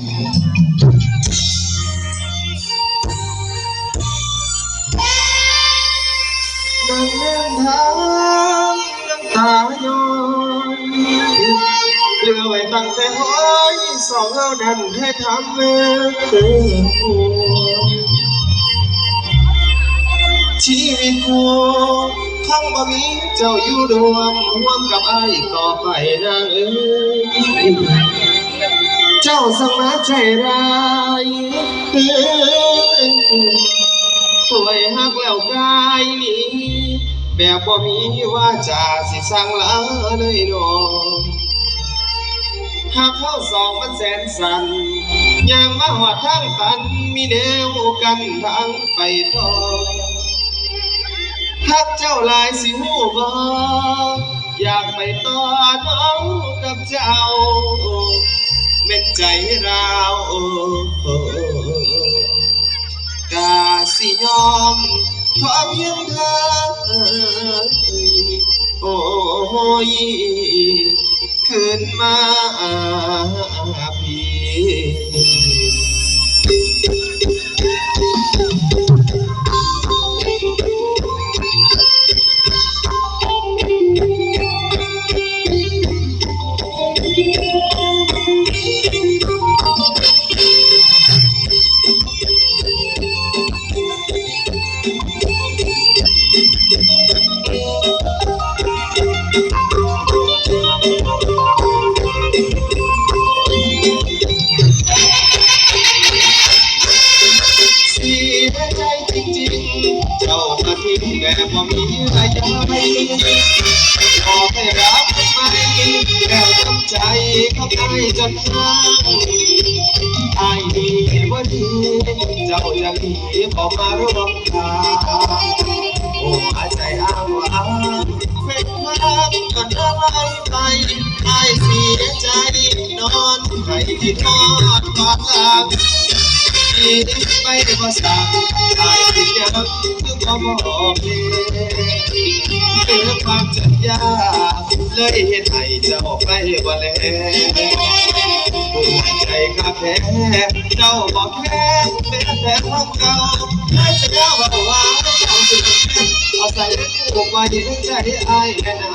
นั่งเล่นทางน้ำตาย้อยเหลือไว้ตั้งแต่ห้อยสองเอาดันให้ทำเมื่อชีวิตกูคงบ่มีเจ้าอยู่รวมร่วมกับไอ้ต่อไปนะเอ้ย จ้าสมาใจร้ายสวยหักแล้วกายนี้แบบบ่มีว่าจาสิสั่งลาเลยน้องหากเข้าสองมันแสนสันยังมาหอดทางตันมีแนวกันทางไปต่อหักเจ้าลายสิหูบ่อยากไปต่อน้องกับเจ้า ม็ดใจราวกาสิยอมขอเพียงเธอโอ้ยขึ้นมาพี่ จนห้างอายดีว่าดีเจ้าจะหนีบอกมาร่วมทางโอ้อาใจอ้างว้างเป็นมาพกันอะไรไปอายเสียใจนอนให้ที่ทอดกอดหลั งไปก็สั่งตายที่ยังคือพอบอกเลยเรื่องความสัญญาเลยเห็นให้เจ้าไปบ่แล้วหัวใจข้าแพ้เจ้าบอกแค่เป็นแต่ความเก่าไม่จะเล่าว่าว่าเจ้าสุดแค่เอาใส่ในผูกไว้ในใจไอ้แน่นะ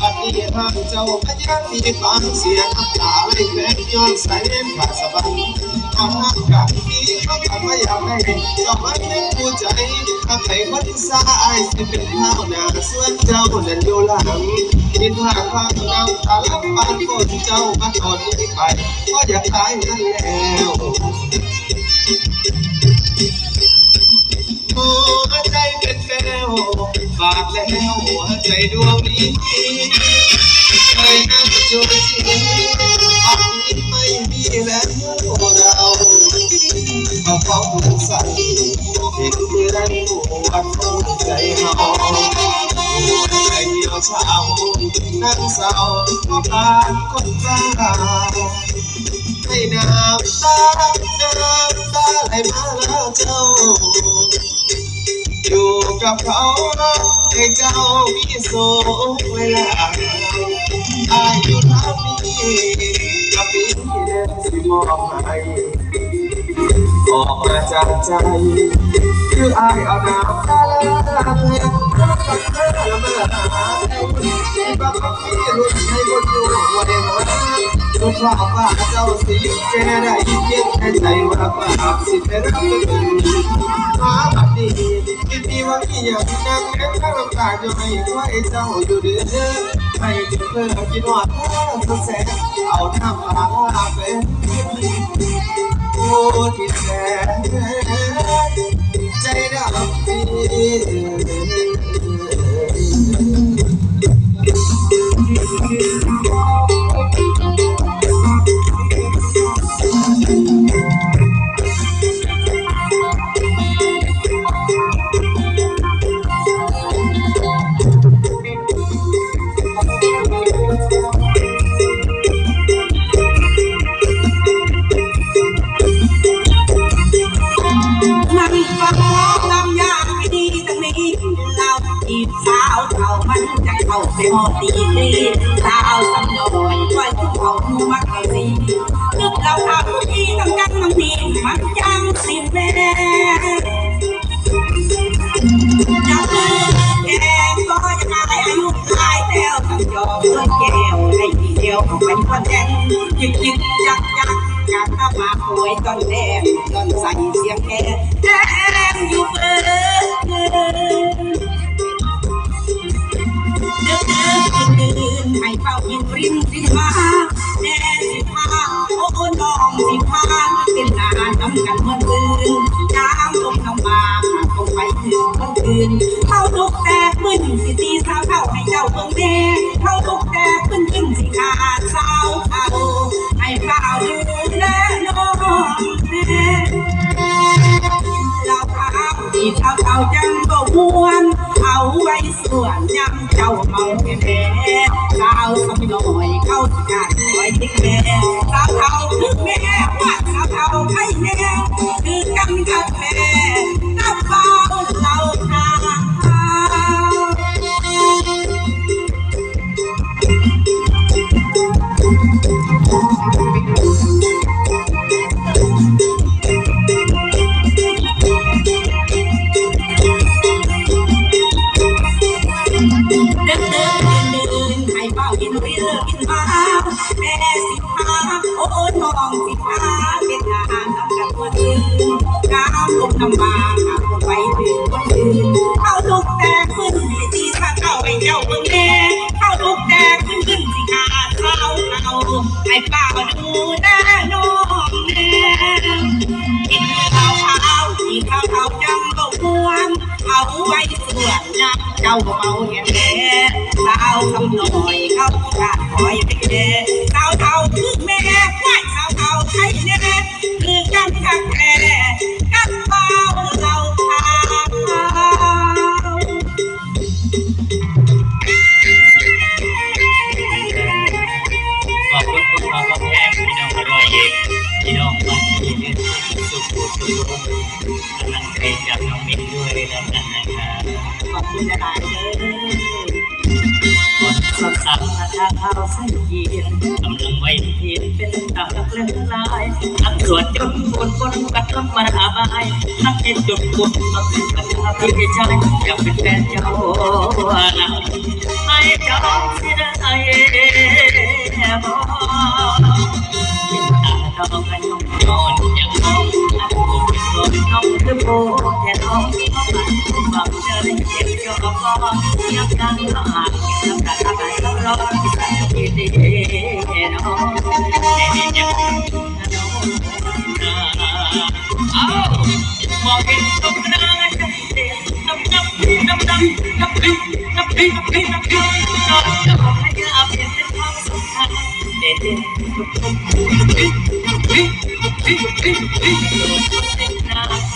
บัดนี้ทางเจ้าพยังมีฟังเสียงน้ำตาไหลแฝงย้อนใส่เล่นขาดสะบัด ความรักกับนี้เขาทำไม่อยากให้เจ้ามันเป็นผู้ใจทำให้คนสายสิเป็นข้าวหน้าส่วนเจ้านั้นอยู่หลังกินหาความน้ำตาลับปานคนเจ้ามาตอนนี้ไปก็อยากตายนั่นแล้วหัวใจเป็นแฟวฝากแล้วหัวใจดวงนี้เคยนั่งจูบจีตอนนี้ไม่มีแล้ว เราเอาของใส่เห็นเพื่อนปวดหัวใจเฮาหัวใจเหี่ยวเช้านั่งเศร้าบ้านคนบ้าให้น้ำตาน้ำตาไหลมาแล้วเจ้า อยู่กับเขาให้เจ้ามีสุขเวลาอายุเท่านี้กับปีเดินสิมอบให้ ออกมาจากใจ คืออายเอาน้ำตาละเพื่อนรักกันแล้วเมื่อหาที่บ้านพี่รุ่นให้คนอยู่วันเดียวสุขภาพว่าเจ้าสิเป็นอะไรยิ่งเย็นในใจว่าว่าสิเป็นรักกันมาบัดนี้คิดดีว่ามีอย่างนั้นแค่ข้างลำตาจะให้ว่าเจ้าอยู่เดือดไม่ถึงเธอคิดว่าเธอแสนเอาน้ำตาเป็น ที่แสนใจดำดีมัน មកទីទីតាអោសំណយខ្វាយទុកអោនោះមកអោទីទឹកเราថាពុកទីទាំងកាន់ទាំងទីមកចាំស៊ីវេចាប់កែក៏ចាយអាយុខាយតែអោសំយោខ្លួនកែវហើយកែវអោមិនគាត់តែជិកជិកចាក់ចាក់កាត់មកអួយតនតែតនសាញ់សៀងកែតែរែងយុาเขาวสำน้อยเข้าจาการคอยติ๊กแม่สาวเทาแม่ว่าสาวเทาให้แน่ กำลังใจจากน้องมิ้นด้วยแล้วกันนะครับขอบคุณหลายๆเด้อก่อนสดสับนาทาข้าวใส่เยียนกำลังไว้เทียนเป็นตาเลื่อนลายทั้งสวดจนบนบนกันทำมาอาบายทั้งเอ็นจนบนต้องกันทำพี่ชายอยากเป็นแฟนเจ้านะให้เจ้าสิได้บ่เป็นตาทองกันน้อง น้องจะโบแต่น้องก็มันบังเจอเย็นก็ก็เงยบกันละหากน้ำตาไหลร้อนที่สักทีเดียน้องเอามองเห็นตรงหนาใจเด็กน้ำน้ำน้ำน้ำน้ำพริกน้ำพริกน้ำพริกน้ำพริกน้องจะขอให้ยาเปลี่ยนเป็นความสุขเด็ดเด็ดน้ำพริกน้ำพริกน้ำพริกน้ำพริก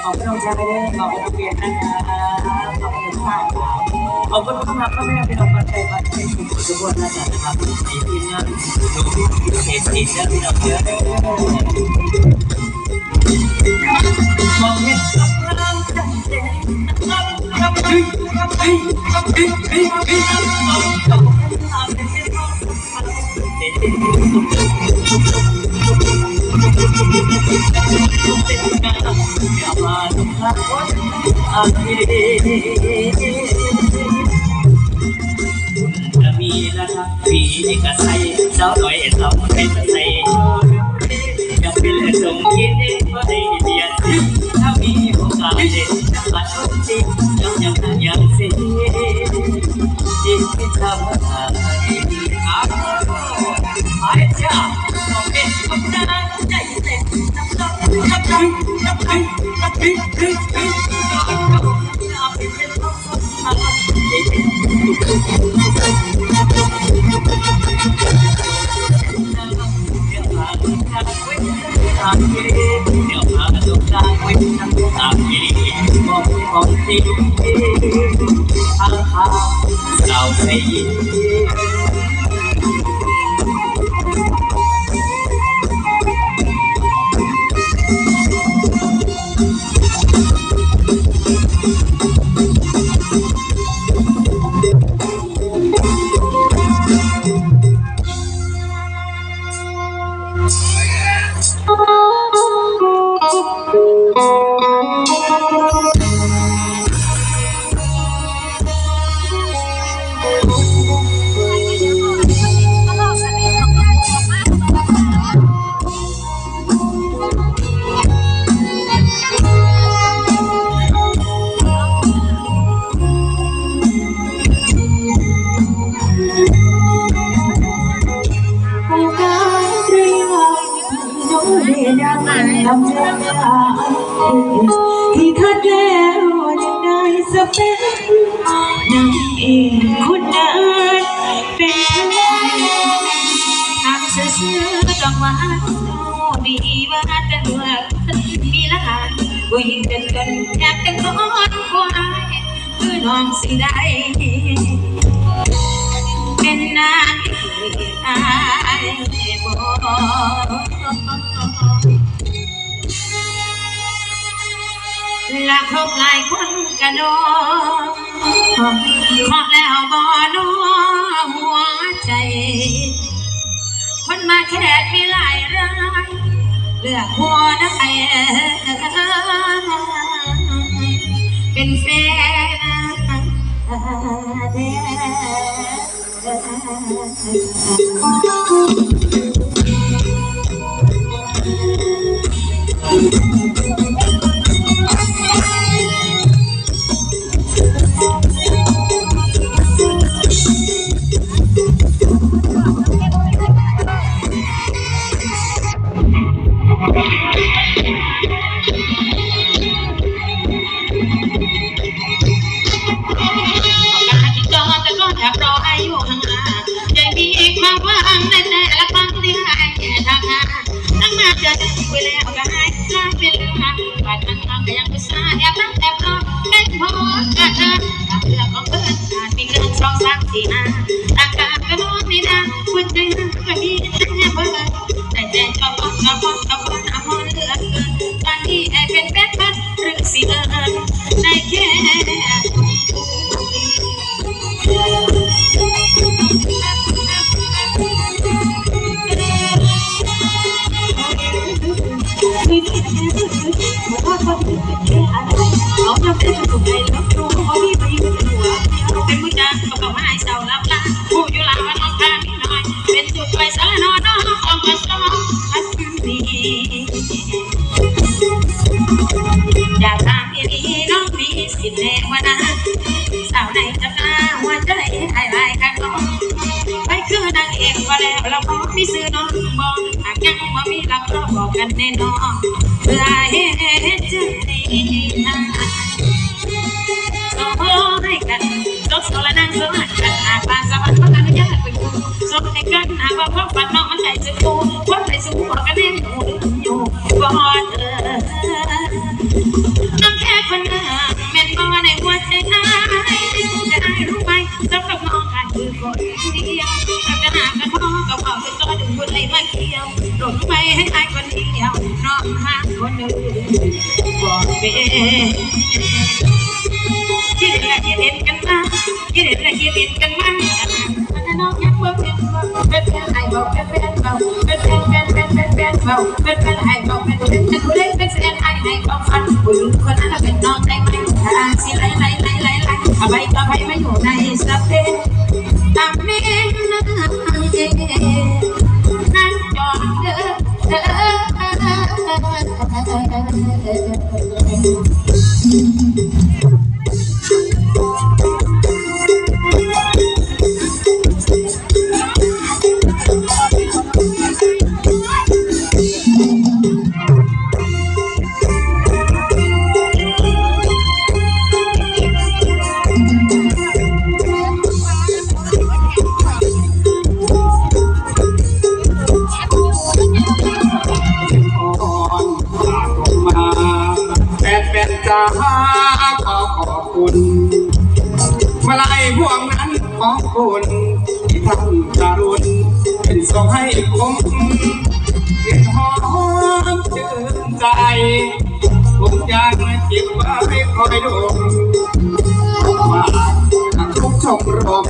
อยเอ็นสองยังเอ็นใส่าโกดาวนี่นำยังเป็นสมยิเป็นไปเปลี่ยนสิ่งถ้ามีโอกาสได้ทนจริงยังยังยังเป็นยิ่งทำยิ่งขอบคุณน้องชายด้วยขอบคุณน้องเบียร์นะครับขอบคุณมากขอบคุณสำหรับพ่อแม่พี่น้องคนไทยบ้านไทยทุกทุกคนนะครับในทีมงานทุกเขตที่จะพี่น้องเยอะมองเห็นกำลังใจเด่นนะครับครับเฮ้ยครับเฮ้ยครับเฮ้ยเฮ้ยเฮ้ยมองเขาเป็นทางเป็นเส้นทางสำคัญเด่นมีละทักปีกระใสสาวหน่อยสาวเป็นใสอยากเป็นสมคิดว่าได้เบียดถ้ามีโอกาสเด็ดมาชมสิยังยังยังสิที่ทำให้อาไอ้จ้า มีแล้วนะปีนี้ก็ใส่เจ้าหน่อยสองเป็นใส่กับเป็นสมคิดเองก็ได้เดียนถ้ามีโอกาสเด็กบัดทุกทีจำยังยังสิจิตที่ทำอะไรดีอ่ะไอ้เจ้าต้องเป็นคนนั้นาสาวใส่ยีนานผู้หญิงเป็นกันอยากเป็นคนกว่าคือน้องสิได้เป็นนางเอกอายบ่ลาครบหลายคนกะดอขอแล้วบ่นอหัวใจ คนมาแค่มีหลายราย เลือกหัวไอ้เป็นแฟนเด้อ เรื่องของเพื่อนชาติมีเงินสองสามสี่ห้าต่างกันก็นอนไม่นานหัวใจก็มีแต่เบอร์แต่แต่ อยากถามอีนีน้องมีสิทธิ์แน่ว่านะสาวไหนจะกล้าหัวใจไอ้ไรกันน้องไปคือนางเอกว่าแล้วเราพอมีซื้อน้องบอกหากยังว่ามีรักเราบอกกันแน่นอนเพื่อให้ เดียวถ้าจะหากันพ่อกับพ่อเป็นตัวดึงคนเลยมาเกี่ยวหลงไปให้อายคนเดียวน้องหาคนอื่นบอกเป็นคิดเห็นและคิดเห็นกันมาคิดเห็นและคิดเห็นกันมาแต่น้องยังบ่เป็นเป็นเป็นไอ้บอกเป็นเป็นเบาเป็นเป็นเป็นเป็นเป็นเป็นเบาเป็นเป็นไอ้บอกเป็นเป็นจะคุยเป็นแสนไอ้ในความฝันผู้หญิงคนนั้นเป็นน้องได้ไหมถ้าสิไล่ไล่ไล่ไล่ไล่เอาไปก็ไปไม่อยู่ในสเปน ตามเมนนั่งเองนั่งจอดเด้ออ่อน ผมอยากมาเก็บไว้คอยดูว่าทุกชมรม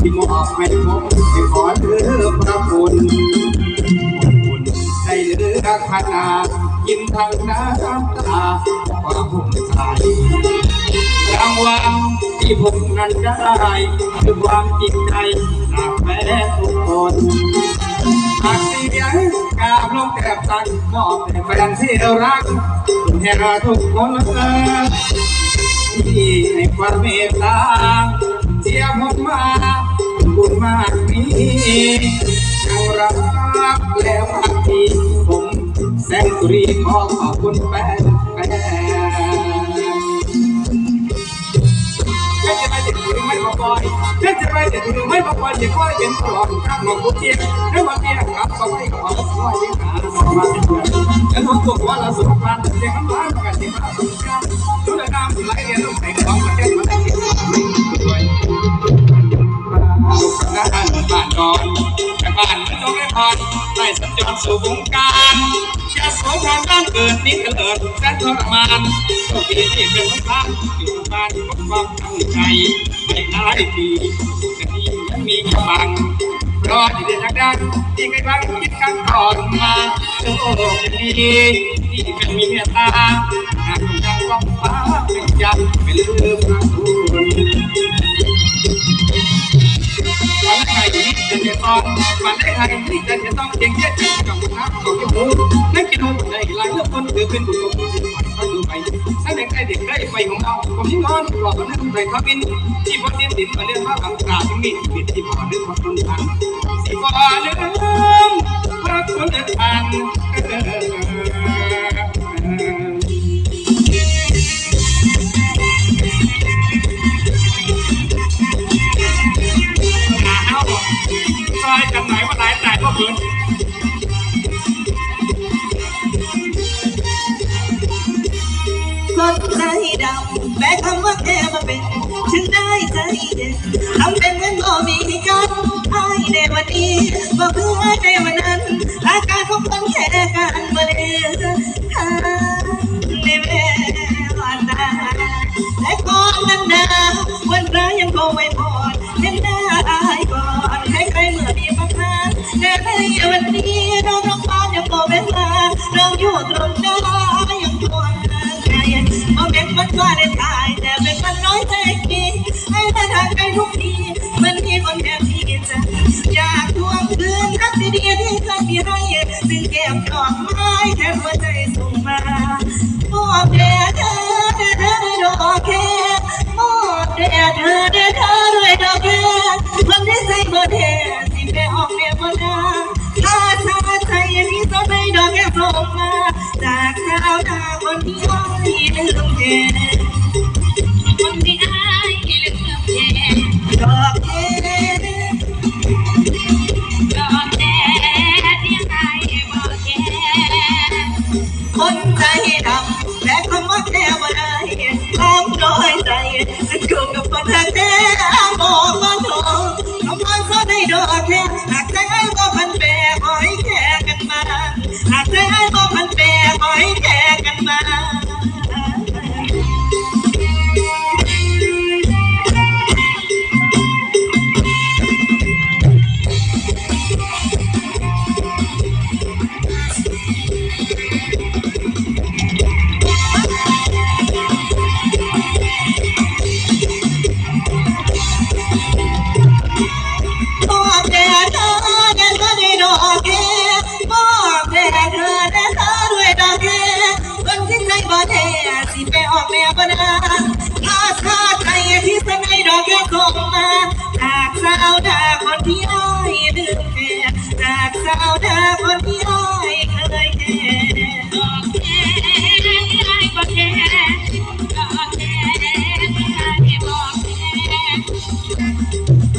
ที่มอบให้ผมให้ขอเลือพระคุณคุณได้เลือกขนาดยิ้มทางน้ำตาความภูมิใจรางวัลที่ผมนั้นได้คือความจริงใจจากแม่ทุกคนากเสียงกาบลงแตบตังมอบให้แฟนที่เรารักแห่เราทุกคนที่ให้ความเมตตาเชียร์ผมมาบุญมากนี้ยังรักและพักที่ผมแสงสุรีขอขอบคุณแฟน ถึงไม่บอยเพื่อจะไปเด็กถึงไม่บอกอยจะคอยเห็นตลอดข้างมองกุเทียนแล้วมาเทียกลับก็ไม่ขอสวยยังหาสมาธิเพื่อนแล้วน้องตัวว่าเราสุขภาพเด็กน้ำร้านกันที่มาสุขภาพดูแลน้ำไหลเรียนลูกไหนของประเทศมาได้เก็บไม่ด้วยลูกงานบ้านนอนแต่บ้านจงได้พรได้สัญจรสู่วงการจะสวยงามบ้านเกิดนี้เกิดแสนทรมานโชคดีที่เป็นคนบ้านอยู่บ้านพบความตั้งใจ ไม่หลายปีแต่ที่ยังมีกำลังรอที่เด็ดดังที่ไม่ครั้งคิดครั้งก่อนมาโชคดีที่เป็นมีเมตตาหากยังต้องฟ้าเป็นยันไม่ลืมพระคุณมันได้ไงที่จะจะต้องมันได้ไงที่จะจะต้องเก่งแค่จะกับน้ำของที่หูนั่นกินหูได้หลายเรื่องคนถือเป็นบุญของผู้ที่ผ่านไปดูไปถ้าเด็กได้เด็กได้ไปของเราผมยิ่งนอนตลอดนั่งใส่ขับินที่พอเสียดินมาเรื่องว่าบางกาที่มีปิดที่พอเรื่องความรุนแรงสิพอเรื่องพระคุณทาน ใจดำแม้คำว่าแกมาเป็นฉันได้ใจเด็ดทำเป็นเหมือนบ่มีกันไอ้ในวันนี้บ่เพื่อในวันนั้นอาการของคนแค่การมาเลยหาในเวลาตาและก่อนนั้นนะวันไร ดอกไม้แทนหัวใจส่งมามอบแด่เธอเธอดอกแค่มอบแด่เธอเธอด้วยดอกแค่วามที่ใจบ่แท้สิแม่ออกแม่บ่นาถ้าถ้าใจนี้ต้องให้ดอกแค่ส่งมา จากสาวดาคนที่อ้อยลืมแกคนที่ กูกับคนแท้บอกว่าโทษคำว่าสอนให้ดอกแค่หากใจให้ว่าพันแปรขอให้แค่กันมาหากใจให้บอกมันแปรขอให้แค่กันมา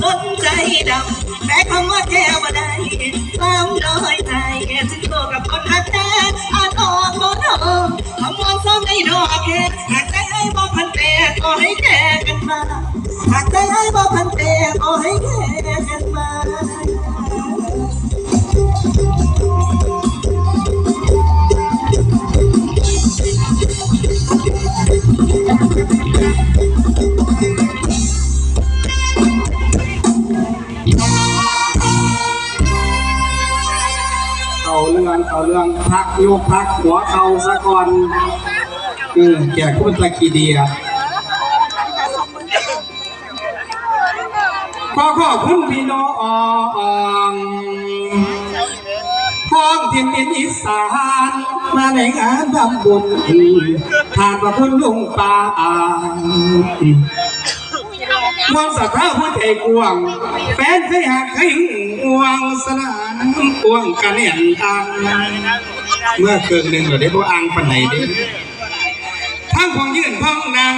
คนใจดำแต่คำว่าแก้ว่าได้ความน้อยใจถึงโตกับคนหักแท้อาตองบ่ทองคำว่าซ้อมในดอกแค่หากใจให้บ่พันแต่ก็ให้แก่กันมาหากใจให้บ่พันแต่ขอให้แก่กันมา เรื่องเอาเรื่องพักโยกพักหัวเขาซะก่อนเออแกก็เป็นตะกี้ดีอะขอขอบคุณพี่น้องพ้องถิ่นดินอีสานมาในงานทำบุญผ่านมาคุณลุงป่า อ่ามองสัตว์ผู้ใจกวางแฟนเคยหักเคยหวงสนานกวงกันเห็นทางเมื่อเกินหนึ่งเราได้พวกอังปันไหนดิทั้งพองยืนพองนาง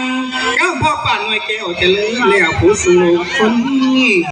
ก้าวพ่อป่านหน่วยแก้วจะเลยเลี้ยวผู้สูงคน